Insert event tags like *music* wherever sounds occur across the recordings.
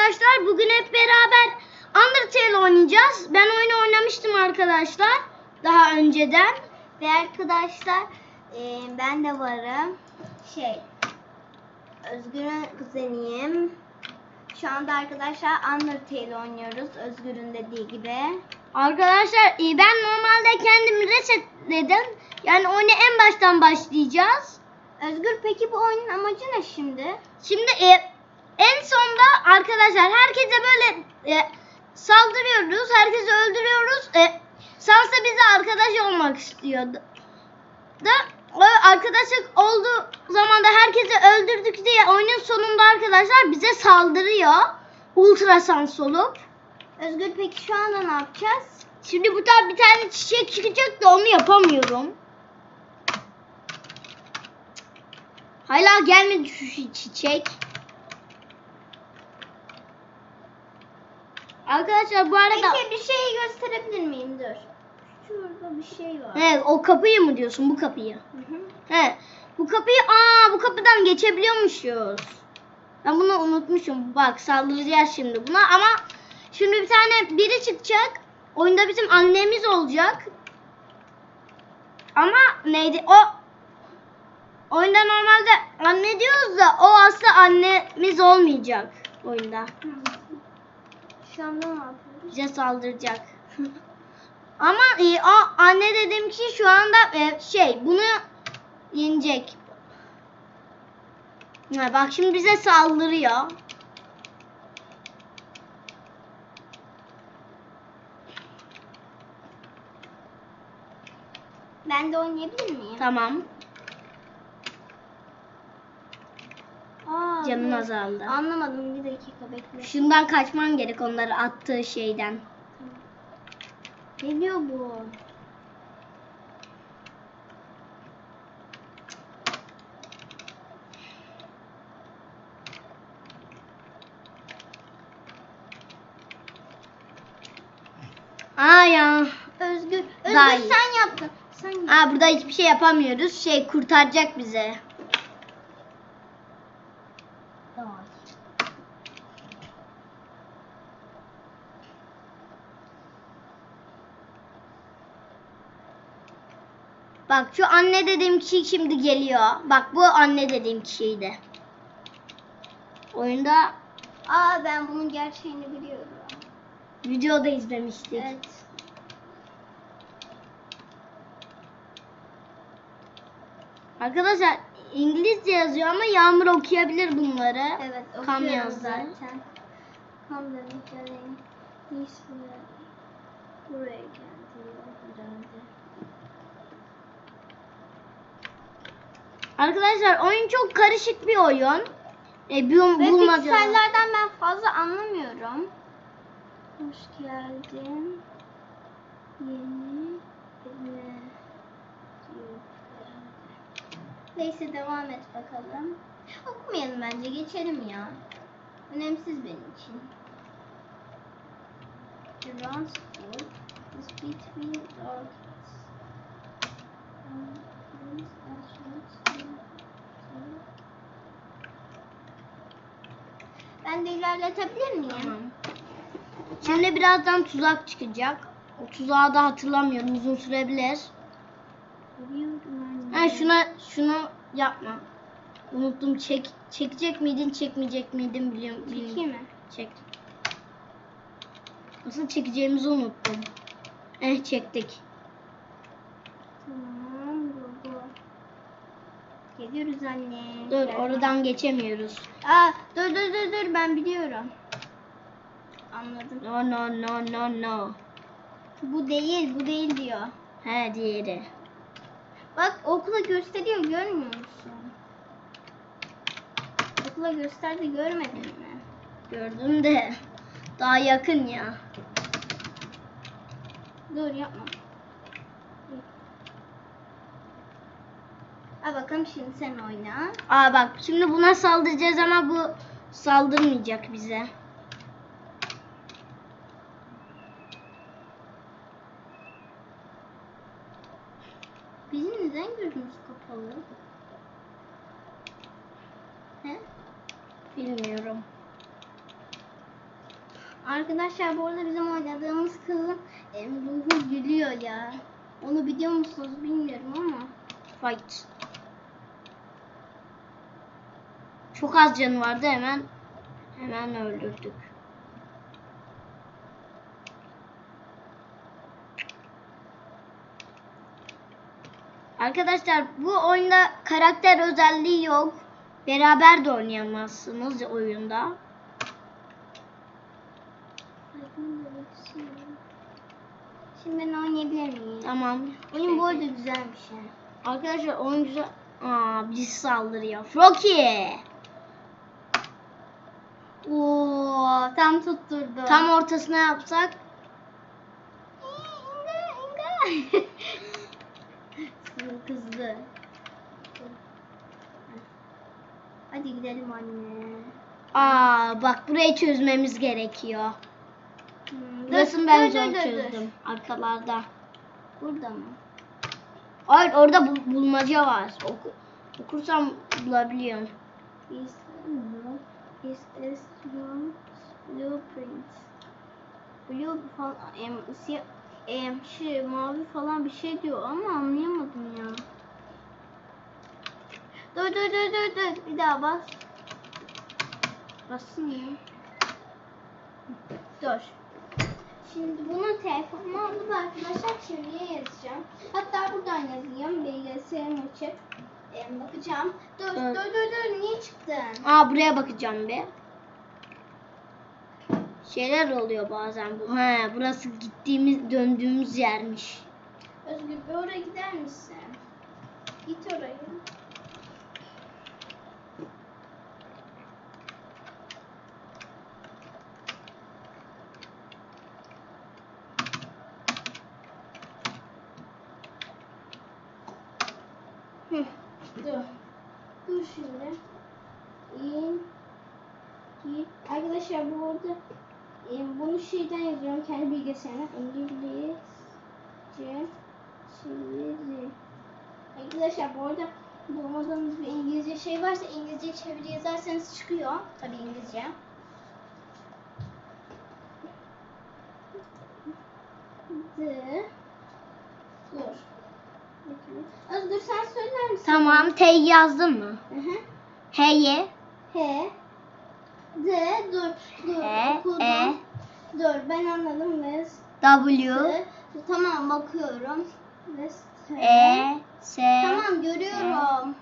arkadaşlar. Bugün hep beraber Undertale oynayacağız. Ben oyunu oynamıştım arkadaşlar. Daha önceden. Ve arkadaşlar e, ben de varım. Şey Özgür'ün kuzeniyim. Şu anda arkadaşlar Undertale oynuyoruz. Özgür'ün dediği gibi. Arkadaşlar e, ben normalde kendimi resetledim. Yani oyuna en baştan başlayacağız. Özgür peki bu oyunun amacı ne şimdi? Şimdi e, en sonda arkadaşlar herkese böyle e, saldırıyoruz. Herkesi öldürüyoruz. E, Sansa bize arkadaş olmak istiyordu. Da o arkadaşlık olduğu zaman da herkesi öldürdük diye oyunun sonunda arkadaşlar bize saldırıyor. Ultra sans olup. Özgür peki şu anda ne yapacağız? Şimdi bu tarz bir tane çiçek çıkacak da onu yapamıyorum. Hala gelmedi şu çiçek. Arkadaşlar bu arada Peki bir şey gösterebilir miyim? Dur. Şurada bir şey var. He, o kapıyı mı diyorsun bu kapıyı? Hı hı. He. Bu kapıyı aa bu kapıdan geçebiliyormuşuz. Ben bunu unutmuşum. Bak saldıracağız şimdi buna ama şimdi bir tane biri çıkacak. Oyunda bizim annemiz olacak. Ama neydi o oyunda normalde anne diyoruz da o aslında annemiz olmayacak oyunda. Şu anda ne yapıyoruz? Bize saldıracak. *laughs* Ama e, o anne dedim ki şu anda e, şey bunu yenecek. Ha, bak şimdi bize saldırıyor. Ben de oynayabilir miyim? Tamam. Aa, Canın azaldı. Anlamadım bir dakika bekle. Şundan kaçman gerek onları attığı şeyden. Ne diyor bu? Aa ya. Özgür, Özgür iyi. sen yaptın. Sen yaptın. Aa burada hiçbir şey yapamıyoruz. Şey kurtaracak bize. Bak şu anne dediğim kişi şimdi geliyor. Bak bu anne dediğim kişiydi. Oyunda Aa ben bunun gerçeğini biliyorum. videoda izlemiştik. Evet. Arkadaşlar İngilizce yazıyor ama Yağmur okuyabilir bunları. Evet Kam okuyorum yazdı. zaten. Kam demişlerin ismi buraya geldi herhalde. Arkadaşlar oyun çok karışık bir oyun. E, bir Ve bulmaca. piksellerden ben fazla anlamıyorum. Hoş geldin. Yeni. Neyse devam et bakalım. Okumayalım bence geçelim ya. Önemsiz benim için. The round school is between the Ben de ilerletebilir miyim? Tamam. Şimdi birazdan tuzak çıkacak. O tuzağı da hatırlamıyorum. Uzun sürebilir. Ha şuna şunu yapma. Unuttum. Çek çekecek miydin, çekmeyecek miydin biliyorum. Çekeyim mi? Çek. Nasıl çekeceğimizi unuttum. Eh çektik. Tamam. Geliyoruz anne. Dur Gel. oradan geçemiyoruz. Aa, dur dur dur dur ben biliyorum. Anladım. No no no no no. Bu değil bu değil diyor. He diğeri. Bak okula gösteriyor görmüyor musun? Okula gösterdi görmedin mi? Gördüm de daha yakın ya. Dur yapma. Ha bakalım şimdi sen oyna. Aa bak şimdi buna saldıracağız ama bu saldırmayacak bize. Bizim neden gözümüz kapalı? He? Bilmiyorum. Arkadaşlar bu arada bizim oynadığımız kızın e, ruhu gülüyor ya. Onu biliyor musunuz bilmiyorum ama. Fight. Çok az canı vardı hemen hemen öldürdük. Arkadaşlar bu oyunda karakter özelliği yok. Beraber de oynayamazsınız oyunda. Şimdi ben oynayabilir miyim? Tamam. Oyun bu arada güzelmiş yani. Arkadaşlar oyun güzel. Aa birisi saldırıyor. Froki. Oo, tam tutturdu. Tam ortasına yapsak. İnga, inga. *laughs* Kızdı. Hadi gidelim anne. Aa bak burayı çözmemiz gerekiyor. Hmm, Burasını ben zor çözdüm. Arkalarda. Burada mı? Hayır orada bu- bulmaca var. Oku, okursam bulabiliyorum. Is is is blueprint. Blue falan em, siyah em, şey mavi falan bir şey diyor ama anlayamadım ya. Dur dur dur dur dur bir daha bas. Bassın ya. Dur. Şimdi bunu telefonuma alıp arkadaşlar çevreye yazacağım. Em, bakacağım. Dur dur Evet. dur dur niye çıktın? Aa buraya bakacağım bir. Şeyler oluyor bazen bu. He burası gittiğimiz döndüğümüz yermiş. Özgür oraya gider misin? Git oraya. Hı. Dur. Dur şimdi. İn. Git. Arkadaşlar bu arada e, bunu şeyden yazıyorum kendi bilgisayarına. İngilizce. Çeviri. Arkadaşlar bu arada bulmadığınız bir İngilizce şey varsa İngilizce çeviri yazarsanız çıkıyor. Tabii İngilizce. The. Dur. Özgür sen söyler misin? Tamam T yazdın mı? Hı hı. H'ye. H. D. Dur. Dur. E, okudum. E. Dur ben anladım. West. W. Tamam bakıyorum. West. E. S. Tamam görüyorum.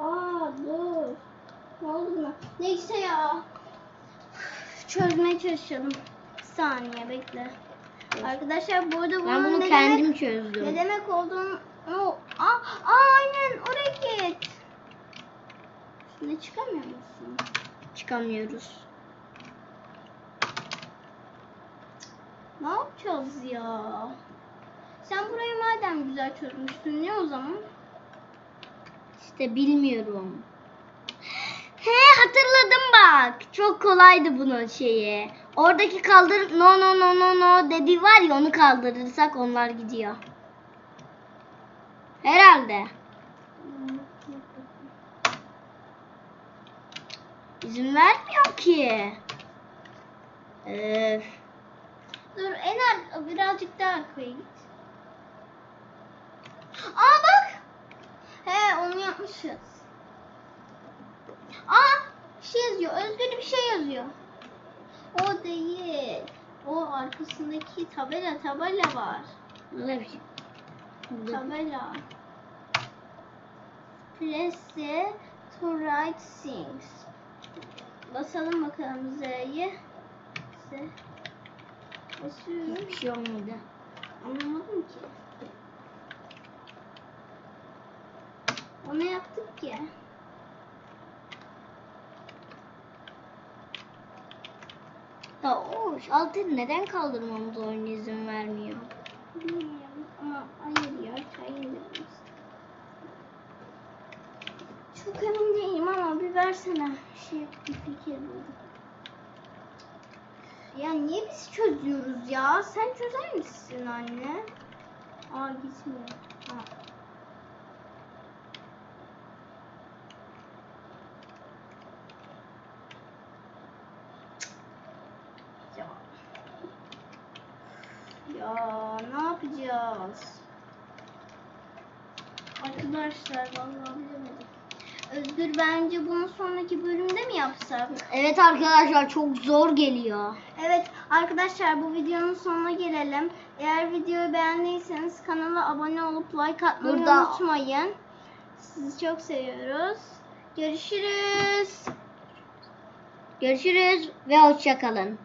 Aa dur. Ne oldu buna? Neyse ya. Çözmeye çalışalım. Bir saniye bekle. Arkadaşlar bu arada bunun Ben bunu ne kendim demek, çözdüm. ne demek olduğunu... Aa, aa, aynen oraya git. Şimdi çıkamıyor musun? Çıkamıyoruz. Ne yapacağız ya? Sen burayı madem güzel çözmüştün ne o zaman? İşte bilmiyorum. He hatırladım bak. Çok kolaydı bunun şeyi. Oradaki kaldır no no no no no dedi var ya onu kaldırırsak onlar gidiyor. Herhalde. İzin vermiyor ki. Öf. Dur en ar- birazcık daha arkaya git. Aa bak. He onu yapmışız. Aa bir şey yazıyor. Özgür bir şey yazıyor. O değil. O arkasındaki tabela tabela var. Bir şey. Tabela. The to write things. Basalım bakalım Z'ye. Z. Basıyorum. Hiçbir şey olmadı. Anlamadım ki. Onu yaptık ki. Ya o altı neden kaldırmamıza oyun izin vermiyor? Bilmiyorum ama hayır ya hayır demiş çok emin değilim ama bir versene. Şey, bir fikir buldum. Ya niye biz çözüyoruz ya? Sen çözer misin anne? Aa gitmiyor. Ha. Ya. Ya ne yapacağız? Arkadaşlar vallahi Özgür bence bunu sonraki bölümde mi yapsak? Evet arkadaşlar çok zor geliyor. Evet arkadaşlar bu videonun sonuna gelelim. Eğer videoyu beğendiyseniz kanala abone olup like atmayı Burada- unutmayın. Sizi çok seviyoruz. Görüşürüz. Görüşürüz ve hoşçakalın.